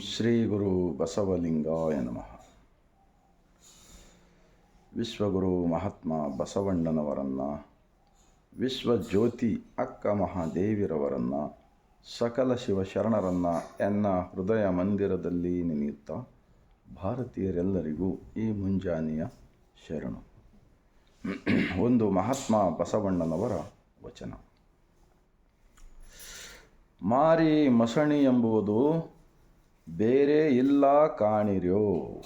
ಶ್ರೀ ಗುರು ಬಸವಲಿಂಗಾಯ ನಮಃ ವಿಶ್ವಗುರು ಮಹಾತ್ಮ ಬಸವಣ್ಣನವರನ್ನು ವಿಶ್ವಜ್ಯೋತಿ ಅಕ್ಕ ಮಹಾದೇವಿರವರನ್ನು ಸಕಲ ಶಿವಶರಣರನ್ನು ಎನ್ನ ಹೃದಯ ಮಂದಿರದಲ್ಲಿ ನೆನೆಯುತ್ತಾ ಭಾರತೀಯರೆಲ್ಲರಿಗೂ ಈ ಮುಂಜಾನೆಯ ಶರಣು ಒಂದು ಮಹಾತ್ಮ ಬಸವಣ್ಣನವರ ವಚನ ಮಾರಿ ಮಸಣಿ ಎಂಬುದು ಬೇರೆ ಇಲ್ಲ ಕಾಣಿರೋ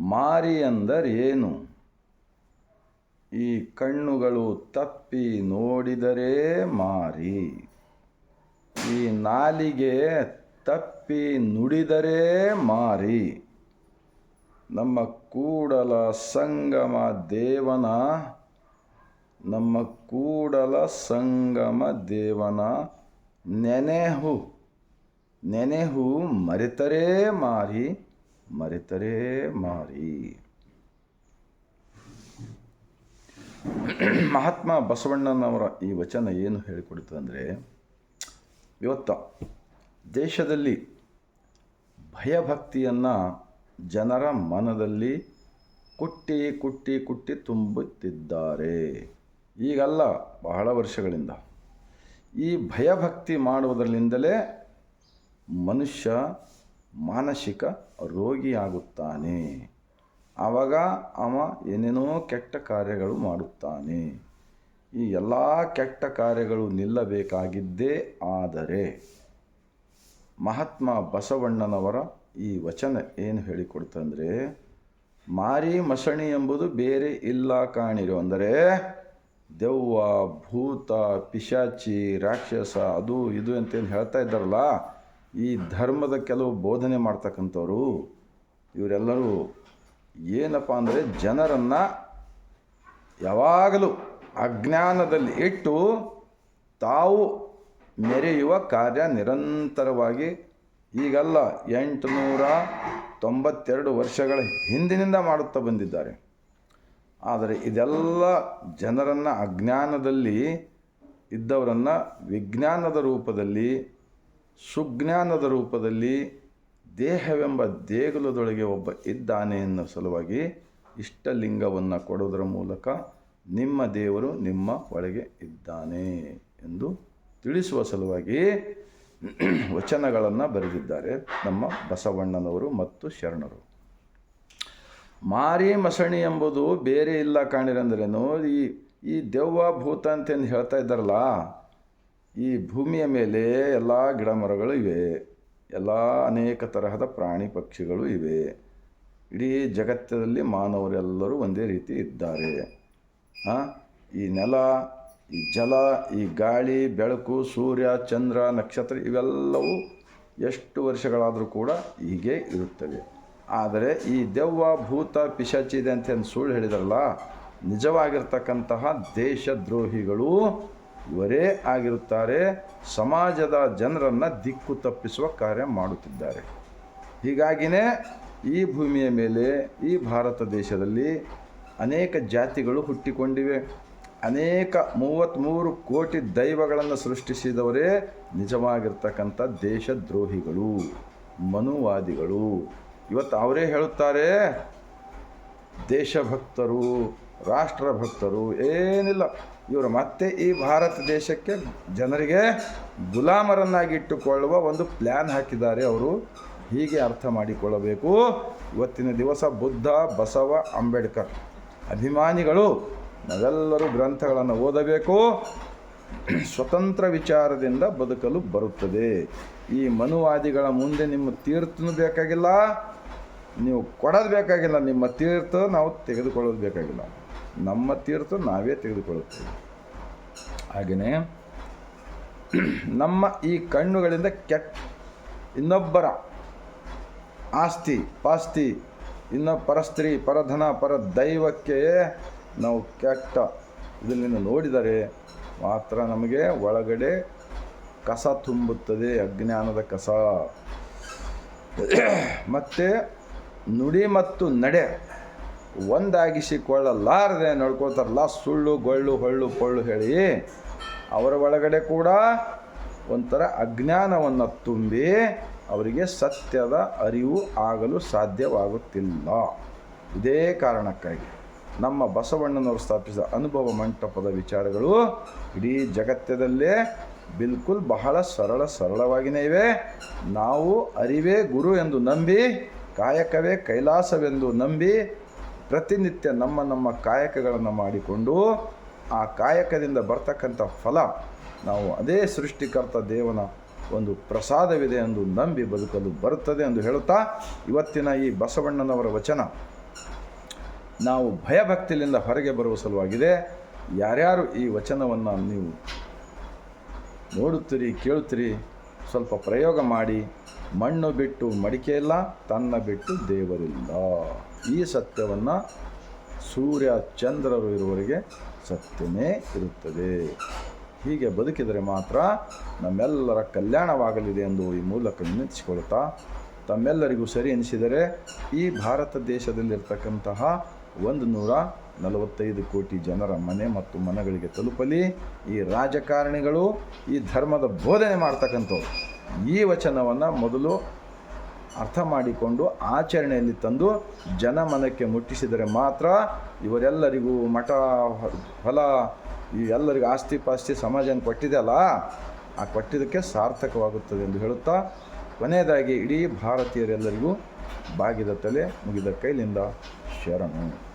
ಮಾರಿ ಎಂದರೇನು? ಈ ಕಣ್ಣುಗಳು ತಪ್ಪಿ ನೋಡಿದರೆ ಮಾರಿ. ಈ ನಾಲಿಗೆ ತಪ್ಪಿ ನುಡಿದರೆ ಮಾರಿ. ನಮ್ಮ ಕೂಡಲ ಸಂಗಮ ದೇವನ, ನಮ್ಮ ಕೂಡಲ ಸಂಗಮ ದೇವನ ನೆನೆಹು. ನೆನೆಹು ಮರೆತರೇ ಮಾರಿ ಮರೆತರೇ ಮಾರಿ. ಮಹಾತ್ಮ ಬಸವಣ್ಣನವರ ಈ ವಚನ ಏನು ಹೇಳಿಕೊಡುತ್ತೆ ಅಂದರೆ, ಇವತ್ತು ದೇಶದಲ್ಲಿ ಭಯಭಕ್ತಿಯನ್ನು ಜನರ ಮನದಲ್ಲಿ ಕುಟ್ಟಿ ಕುಟ್ಟಿ ಕುಟ್ಟಿ ತುಂಬುತ್ತಿದ್ದಾರೆ. ಈಗಲ್ಲ ಬಹಳ ವರ್ಷಗಳಿಂದ. ಈ ಭಯಭಕ್ತಿ ಮಾಡುವುದರಿಂದಲೇ ಮನುಷ್ಯ ಮಾನಸಿಕ ರೋಗಿಯಾಗುತ್ತಾನೆ. ಆವಾಗ ಅವ ಏನೇನೋ ಕೆಟ್ಟ ಕಾರ್ಯಗಳು ಮಾಡುತ್ತಾನೆ. ಈ ಎಲ್ಲ ಕೆಟ್ಟ ಕಾರ್ಯಗಳು ನಿಲ್ಲಬೇಕಾಗಿದ್ದೇ ಆದರೆ ಮಹಾತ್ಮ ಬಸವಣ್ಣನವರ ಈ ವಚನ ಏನು ಹೇಳಿಕೊಡ್ತಂದರೆ ಮಾರಿ ಮಸಣಿ ಎಂಬುದು ಬೇರೆ ಇಲ್ಲ ಕಾಣಿರು. ಅಂದರೆ, ದೆವ್ವ, ಭೂತ, ಪಿಶಾಚಿ, ರಾಕ್ಷಸ, ಅದು, ಇದು ಅಂತೇನು ಹೇಳ್ತಾ ಇದ್ದಾರಲ್ಲ ಈ ಧರ್ಮದ ಕೆಲವು ಬೋಧನೆ ಮಾಡ್ತಕ್ಕಂಥವ್ರು, ಇವರೆಲ್ಲರೂ ಏನಪ್ಪ ಅಂದರೆ ಜನರನ್ನು ಯಾವಾಗಲೂ ಅಜ್ಞಾನದಲ್ಲಿ ಇಟ್ಟು ತಾವು ಮೆರೆಯುವ ಕಾರ್ಯ ನಿರಂತರವಾಗಿ ಈಗಲ್ಲ ಎಂಟುನೂರ ತೊಂಬತ್ತೆರಡು ವರ್ಷಗಳ ಹಿಂದಿನಿಂದ ಮಾಡುತ್ತಾ ಬಂದಿದ್ದಾರೆ. ಆದರೆ ಇದೆಲ್ಲ ಜನರನ್ನು ಅಜ್ಞಾನದಲ್ಲಿ ಇದ್ದವರನ್ನು ವಿಜ್ಞಾನದ ರೂಪದಲ್ಲಿ ಸುಜ್ಞಾನದ ರೂಪದಲ್ಲಿ ದೇಹವೆಂಬ ದೇಗುಲದೊಳಗೆ ಒಬ್ಬ ಇದ್ದಾನೆ ಎನ್ನುವ ಸಲುವಾಗಿ ಇಷ್ಟಲಿಂಗವನ್ನು ಕೊಡೋದರ ಮೂಲಕ ನಿಮ್ಮ ದೇವರು ನಿಮ್ಮ ಒಳಗೆ ಇದ್ದಾನೆ ಎಂದು ತಿಳಿಸುವ ಸಲುವಾಗಿ ವಚನಗಳನ್ನು ಬರೆದಿದ್ದಾರೆ ನಮ್ಮ ಬಸವಣ್ಣನವರು ಮತ್ತು ಶರಣರು. ಮಾರಿ ಮಸಣಿ ಎಂಬುದು ಬೇರೆ ಇಲ್ಲ ಕಾಣಿರಂದ್ರೇನು? ಈ ಈ ದೆವ್ವ ಭೂತ ಅಂತ ಹೇಳ್ತಾ ಇದ್ದಾರಲ್ಲ. ಈ ಭೂಮಿಯ ಮೇಲೆ ಎಲ್ಲ ಗಿಡ ಮರಗಳು ಇವೆ. ಎಲ್ಲ ಅನೇಕ ತರಹದ ಪ್ರಾಣಿ ಪಕ್ಷಿಗಳು ಇವೆ. ಇಡೀ ಜಗತ್ತದಲ್ಲಿ ಮಾನವರೆಲ್ಲರೂ ಒಂದೇ ರೀತಿ ಇದ್ದಾರೆ. ಈ ನೆಲ, ಈ ಜಲ, ಈ ಗಾಳಿ, ಬೆಳಕು, ಸೂರ್ಯ, ಚಂದ್ರ, ನಕ್ಷತ್ರ ಇವೆಲ್ಲವೂ ಎಷ್ಟು ವರ್ಷಗಳಾದರೂ ಕೂಡ ಹೀಗೆ ಇರುತ್ತವೆ. ಆದರೆ ಈ ದೆವ್ವ, ಭೂತ, ಪಿಶಾಚಿದೆ ಅಂತ ಸುಳ್ಳು ಹೇಳಿದ್ರಲ್ಲ? ನಿಜವಾಗಿರ್ತಕ್ಕಂತಹ ದೇಶದ್ರೋಹಿಗಳು ಇವರೇ ಆಗಿರುತ್ತಾರೆ. ಸಮಾಜದ ಜನರನ್ನು ದಿಕ್ಕು ತಪ್ಪಿಸುವ ಕಾರ್ಯ ಮಾಡುತ್ತಿದ್ದಾರೆ. ಹೀಗಾಗಿಯೇ ಈ ಭೂಮಿಯ ಮೇಲೆ, ಈ ಭಾರತ ದೇಶದಲ್ಲಿ ಅನೇಕ ಜಾತಿಗಳು ಹುಟ್ಟಿಕೊಂಡಿವೆ. ಅನೇಕ ಮೂವತ್ತ್ಮೂರು ಕೋಟಿ ದೈವಗಳನ್ನು ಸೃಷ್ಟಿಸಿದವರೇ ನಿಜವಾಗಿರ್ತಕ್ಕಂಥ ದೇಶದ್ರೋಹಿಗಳು, ಮನುವಾದಿಗಳು. ಇವತ್ತು ಅವರೇ ಹೇಳುತ್ತಾರೆ, ದೇಶಭಕ್ತರು, ರಾಷ್ಟ್ರಭಕ್ತರು, ಏನಿಲ್ಲ. ಇವರು ಮತ್ತೆ ಈ ಭಾರತ ದೇಶಕ್ಕೆ ಜನರಿಗೆ ಗುಲಾಮರನ್ನಾಗಿಟ್ಟುಕೊಳ್ಳುವ ಒಂದು ಪ್ಲ್ಯಾನ್ ಹಾಕಿದ್ದಾರೆ ಅವರು. ಹೀಗೆ ಅರ್ಥ ಮಾಡಿಕೊಳ್ಳಬೇಕು. ಇವತ್ತಿನ ದಿವಸ ಬುದ್ಧ, ಬಸವ, ಅಂಬೇಡ್ಕರ್ ಅಭಿಮಾನಿಗಳು ನಾವೆಲ್ಲರೂ ಗ್ರಂಥಗಳನ್ನು ಓದಬೇಕು. ಸ್ವತಂತ್ರ ವಿಚಾರದಿಂದ ಬದುಕಲು ಬರುತ್ತದೆ. ಈ ಮನುವಾದಿಗಳ ಮುಂದೆ ನಿಮ್ಮ ತೀರ್ಥನೂ ಬೇಕಾಗಿಲ್ಲ. ನೀವು ಕೊಡೋದು ಬೇಕಾಗಿಲ್ಲ. ನಿಮ್ಮ ತೀರ್ಥ ನಾವು ತೆಗೆದುಕೊಳ್ಳೋದು ಬೇಕಾಗಿಲ್ಲ. ನಮ್ಮ ತೀರ್ಥ ನಾವೇ ತೆಗೆದುಕೊಳ್ಳುತ್ತೇವೆ. ಹಾಗೆಯೇ ನಮ್ಮ ಈ ಕಣ್ಣುಗಳಿಂದ ಕೆಟ್ಟ ಇನ್ನೊಬ್ಬರ ಆಸ್ತಿ, ಪಾಸ್ತಿ, ಇನ್ನ ಪರಸ್ತ್ರೀ ಪರಧನ ಪರ ದೈವಕ್ಕೆ ನಾವು ಕೆಟ್ಟ ಇದನ್ನು ನೋಡಿದರೆ ಮಾತ್ರ ನಮಗೆ ಒಳಗಡೆ ಕಸ ತುಂಬುತ್ತದೆ, ಅಜ್ಞಾನದ ಕಸ. ಮತ್ತು ನುಡಿ ಮತ್ತು ನಡೆ ಒಂದಾಗಿಸಿಕೊಳ್ಳಲಾರದೆ ನಡ್ಕೊಳ್ತಾರಲ್ಲ ಸುಳ್ಳು, ಗೊಳ್ಳು, ಹೊಳ್ಳು, ಪೊಳ್ಳು ಹೇಳಿ, ಅವರ ಒಳಗಡೆ ಕೂಡ ಒಂಥರ ಅಜ್ಞಾನವನ್ನು ತುಂಬಿ ಅವರಿಗೆ ಸತ್ಯದ ಅರಿವು ಆಗಲು ಸಾಧ್ಯವಾಗುತ್ತಿಲ್ಲ. ಇದೇ ಕಾರಣಕ್ಕಾಗಿ ನಮ್ಮ ಬಸವಣ್ಣನವರು ಸ್ಥಾಪಿಸಿದ ಅನುಭವ ಮಂಟಪದ ವಿಚಾರಗಳು ಇಡೀ ಜಗತ್ತದಲ್ಲೇ ಬಿಲ್ಕುಲ್ ಬಹಳ ಸರಳ ಸರಳವಾಗಿನೇ ಇವೆ. ನಾವು ಅರಿವೇ ಗುರು ಎಂದು ನಂಬಿ, ಕಾಯಕವೇ ಕೈಲಾಸವೆಂದು ನಂಬಿ ಪ್ರತಿನಿತ್ಯ ನಮ್ಮ ನಮ್ಮ ಕಾಯಕಗಳನ್ನು ಮಾಡಿಕೊಂಡು ಆ ಕಾಯಕದಿಂದ ಬರ್ತಕ್ಕಂಥ ಫಲ ನಾವು ಅದೇ ಸೃಷ್ಟಿಕರ್ತ ದೇವನ ಒಂದು ಪ್ರಸಾದವಿದೆ ಎಂದು ನಂಬಿ ಬದುಕಲು ಬರುತ್ತದೆ ಎಂದು ಹೇಳುತ್ತಾ ಇವತ್ತಿನ ಈ ಬಸವಣ್ಣನವರ ವಚನ ನಾವು ಭಯಭಕ್ತಿಯಿಂದ ಹೊರಗೆ ಬರುವ ಸಲುವಾಗಿದೆ. ಯಾರ್ಯಾರು ಈ ವಚನವನ್ನು ನೀವು ನೋಡುತ್ತೀರಿ, ಕೇಳುತ್ತೀರಿ ಸ್ವಲ್ಪ ಪ್ರಯೋಗ ಮಾಡಿ, ಮಣ್ಣು ಬಿಟ್ಟು ಮಡಿಕೆ ಇಲ್ಲ ತನ್ನ ಬಿಟ್ಟು ದೇವರಿಲ್ಲ. ಈ ಸತ್ಯವನ್ನು ಸೂರ್ಯ ಚಂದ್ರರು ಇರುವವರಿಗೆ ಸತ್ಯವೇ ಇರುತ್ತದೆ. ಹೀಗೆ ಬದುಕಿದರೆ ಮಾತ್ರ ನಮ್ಮೆಲ್ಲರ ಕಲ್ಯಾಣವಾಗಲಿದೆ ಎಂದು ಈ ಮೂಲಕ ವಿನಂತಿಸಿಕೊಳ್ಳುತ್ತಾ ತಮ್ಮೆಲ್ಲರಿಗೂ ಸರಿ ಎನಿಸಿದರೆ ಈ ಭಾರತ ದೇಶದಲ್ಲಿರ್ತಕ್ಕಂತಹ ಒಂದು ನೂರ ನಲವತ್ತೈದು ಕೋಟಿ ಜನರ ಮನೆ ಮತ್ತು ಮನಗಳಿಗೆ ತಲುಪಲಿ. ಈ ರಾಜಕಾರಣಿಗಳು ಈ ಧರ್ಮದ ಬೋಧನೆ ಮಾಡ್ತಕ್ಕಂಥವ್ರು. ಈ ವಚನವನ್ನು ಮೊದಲು ಅರ್ಥ ಮಾಡಿಕೊಂಡು ಆಚರಣೆಯಲ್ಲಿ ತಂದು ಜನಮನಕ್ಕೆ ಮುಟ್ಟಿಸಿದರೆ ಮಾತ್ರ ಇವರೆಲ್ಲರಿಗೂ ಮಠ, ಹೊಲ, ಈ ಎಲ್ಲರಿಗೂ ಆಸ್ತಿ ಪಾಸ್ತಿ ಸಮಾಜ ಕೊಟ್ಟಿದೆಯಲ್ಲ ಆ ಕೊಟ್ಟಿದ್ದಕ್ಕೆ ಸಾರ್ಥಕವಾಗುತ್ತದೆ ಎಂದು ಹೇಳುತ್ತಾ, ಕೊನೆಯದಾಗಿ ಇಡೀ ಭಾರತೀಯರೆಲ್ಲರಿಗೂ ಬಾಗಿದ ತಲೆ ಮುಗಿದ ಕೈಲಿಂದ ಶರಣು.